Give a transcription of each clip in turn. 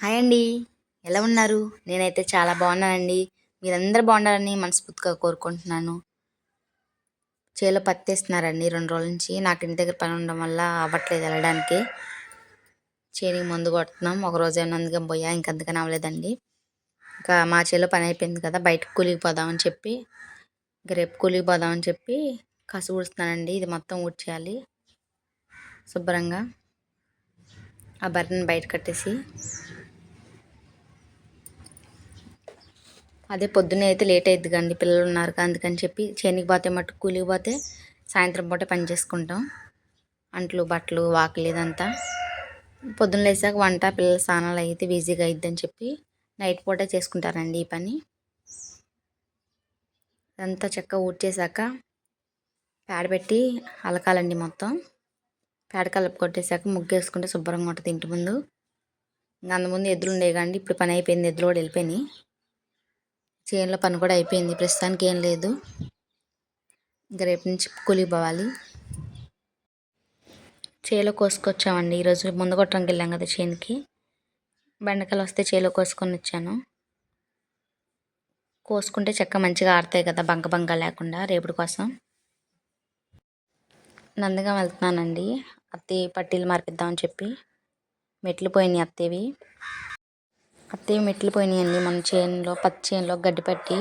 Hi అండి. ఎలా ఉన్నారు? నేనైతే చాలా బాగున్నానండి. మీరందరూ బాగుండాలని మనస్ఫూర్తిగా కోరుకుంటున్నాను. చేలో పత్తేస్తున్నారండి రెండు రోజుల నుంచి. నాకు ఇంటి దగ్గర పని ఉండడం వల్ల అవ్వట్లేదు వెళ్ళడానికి. చేనికి ముందు కొడుతున్నాం. ఒక రోజు అందుకని పోయా ఇంకంతకని అవ్వలేదండి. ఇంకా మా చేలో పని అయిపోయింది కదా బయటకు కూలికి పోదామని చెప్పి ఇంక రేపు కూలికి పోదామని చెప్పి కసు ఊడుస్తున్నానండి. ఇది మొత్తం ఊడ్చేయాలి. శుభ్రంగా. ఆ బర్రెని బయట కట్టేసి అదే పొద్దున్నే అయితే లేట్ అవుతుంది కండి పిల్లలు ఉన్నారు అందుకని చెప్పి చేనికి పోతే మట్టు కూలికి పోతే సాయంత్రం పూట పని చేసుకుంటాం. అంట్లు బట్టలు వాకలేదంతా పొద్దున్న లేసాక వంట పిల్లల స్నానాలు అయితే ఈజీగా అయిద్దని చెప్పి నైట్ పూట చేసుకుంటారండి ఈ పని. అంతా చక్కగా ఊడ్చేసాక పేడ పెట్టి అలకాలండి మొత్తం. పేడ కలుపు కొట్టేశాక శుభ్రంగా ఉంటుంది ఇంటి ముందు. ఇంకా ముందు ఎద్దులు ఉండేవి కానీ ఇప్పుడు పని అయిపోయింది ఎద్దులు కూడా వెళ్ళిపోయినాయి. చేనులో పని కూడా అయిపోయింది. ప్రస్తుతానికి ఏం లేదు. ఇంకా రేపు నుంచి కూలికి పోవాలి. చేలో కోసుకొచ్చామండి. ఈరోజు ముందు కొట్టడానికి వెళ్ళాం కదా చేనుకి. బెండకాయలు వస్తే చేలో కోసుకొని వచ్చాను. కోసుకుంటే చెక్క మంచిగా ఆడతాయి కదా బంక బంక లేకుండా రేపుడు కోసం. నందగా వెళ్తున్నానండి. అత్తి పట్టీలు మార్పిద్దామని చెప్పి మెట్లు పోయినాయి అత్తేవి అత్తయ్య మెట్లు పోయినాయండి. మన చేనులో పత్తి చేనులో గడ్డి పట్టి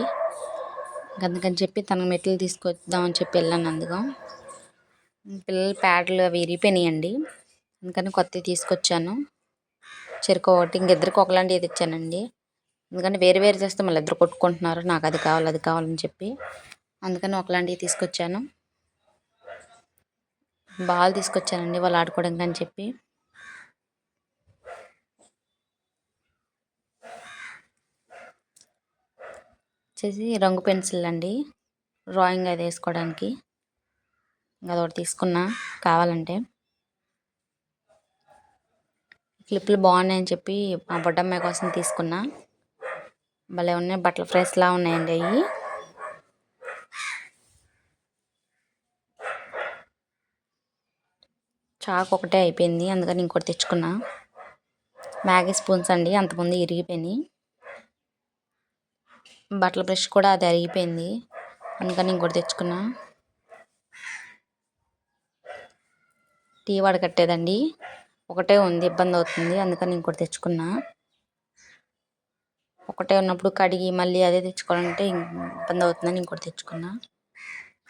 అందుకని చెప్పి తనకు మెట్లు తీసుకొద్దామని చెప్పి వెళ్ళాను అందుగా పిల్లల ప్యాడ్లు అవి విరిగిపోయినాయండి. అందుకని కొత్తవి తీసుకొచ్చాను. చెరుకు ఒకటి ఇంకిద్దరికి ఒకలాంటివి తెచ్చానండి. ఎందుకంటే వేరు వేరు చేస్తే మళ్ళీ ఇద్దరు కొట్టుకుంటున్నారు. నాకు అది కావాలి అది కావాలని చెప్పి అందుకని ఒకలాంటివి తీసుకొచ్చాను. బాల్ తీసుకొచ్చానండి వాళ్ళు ఆడుకోవడానికి అని చెప్పి. వచ్చేసి రంగు పెన్సిల్ అండి. డ్రాయింగ్ అది వేసుకోవడానికి. అదొకటి తీసుకున్నా కావాలంటే. క్లిప్లు బాగున్నాయని చెప్పి మా బొడ్డమ్మాయి కోసం తీసుకున్నా. భలే ఉన్నాయి. బట్టల ఫ్రెష్లా ఉన్నాయండి అవి చాక్ ఒకటే అయిపోయింది. అందుకని ఇంకోటి తెచ్చుకున్నా. మ్యాగీ స్పూన్స్ అండి. అంతకుముందు ఇరిగిపోయినాయి. బట్టల బ్రష్ కూడా అది అరిగిపోయింది. అందుకని ఇంకోటి తెచ్చుకున్నా. టీ వడకట్టేదండి ఒకటే ఉంది ఇబ్బంది అవుతుంది. అందుకని ఇంకోటి తెచ్చుకున్నా. ఒకటే ఉన్నప్పుడు కడిగి మళ్ళీ అదే తెచ్చుకోవాలంటే ఇబ్బంది అవుతుందని ఇంకోటి తెచ్చుకున్నా.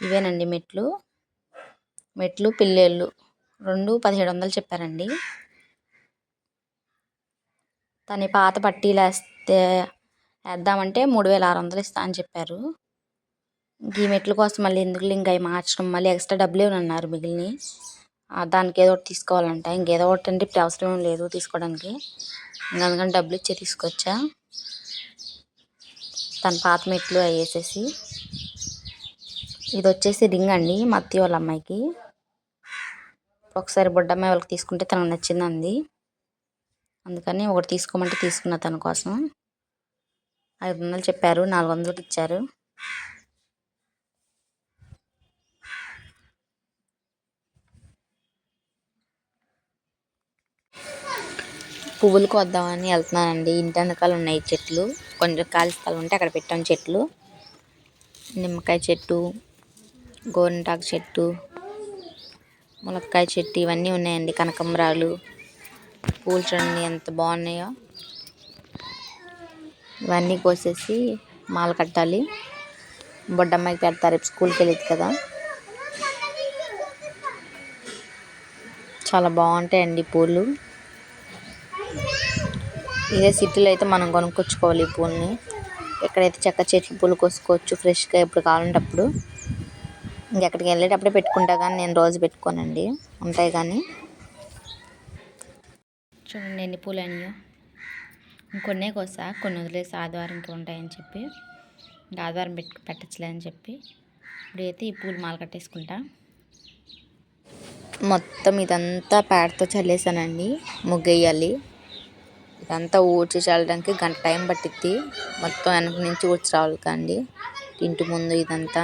ఇవేనండి మెట్లు. మెట్లు పిల్లేళ్ళు. రెండు పదిహేడు వందలు చెప్పారండి. తన పాత పట్టీలేస్తే వేద్దామంటే మూడు వేల ఆరు వందలు ఇస్తా అని చెప్పారు. ఈ మెట్ల కోసం మళ్ళీ ఎందుకు ఇంకా అవి మార్చడం? మళ్ళీ ఎక్స్ట్రా డబ్బులు అన్నారు మిగిలిన? దానికి ఏదో ఒకటి తీసుకోవాలంట. ఇంకేదో ఒకటి అంటే ఇప్పుడు అవసరం లేదు తీసుకోవడానికి. ఇంకా అందుకని డబ్బులు ఇచ్చే తీసుకొచ్చా? తన పాత మెట్లు అవి వేసేసి. ఇది వచ్చేసి రింగ్ అండి మత్తి వాళ్ళ అమ్మాయికి. ఒకసారి బొడ్డమ్మాయి వాళ్ళకి తీసుకుంటే తనకు నచ్చిందండి. అందుకని ఒకటి తీసుకోమంటే తీసుకున్న తన కోసం. ఐదు వందలు చెప్పారు నాలుగు వందలకి ఇచ్చారు. పువ్వులు కొద్దామని వెళ్తున్నానండి. ఇంటి వెనకాల ఉన్నాయి చెట్లు. కొంచెం ఖాళీ స్థలం ఉంటే అక్కడ పెట్టాం చెట్లు. నిమ్మకాయ చెట్టు గోరింటాకు చెట్టు ములక్కాయ చెట్టు ఇవన్నీ ఉన్నాయండి. కనకంబరాలు పూలు చూడండి ఎంత బాగున్నాయో. ఇవన్నీ కోసేసి మాల కట్టాలి. బొడ్డమ్మాయికి పెడతారు రేపు స్కూల్కి వెళ్ళేది కదా. చాలా బాగుంటాయండి పూలు. ఇదే సిటీలో అయితే మనం కొనుక్కొచ్చుకోవాలి ఈ పూలని. ఎక్కడైతే చెక్క చెట్లు పూలు కోసుకోవచ్చు ఫ్రెష్గా ఎప్పుడు కావాలంటే అప్పుడు ఇంకెక్కడికి వెళ్ళేటప్పుడే పెట్టుకుంటా కానీ నేను రోజు పెట్టుకోనండి. ఉంటాయి కానీ. చూడండి ఎన్ని పూలు అనియో ఇంకొన్నే కోసా కొన్ని వదిలేసి ఆదివారంకి ఉంటాయని చెప్పి. ఇంకా ఆదివారం పెట్టు పెట్టచ్చలే అని చెప్పి. ఇప్పుడైతే ఈ పూలు మాల కట్టేసుకుంటా. మొత్తం ఇదంతా పేడతో చల్లేసానండి. ముగ్గేయాలి. ఇదంతా ఊడ్చి చల్లడానికి గంట టైం పట్టిద్ది. మొత్తం వెనక నుంచి ఊడ్చి రావాలి కండి ఇంటి ముందు ఇదంతా.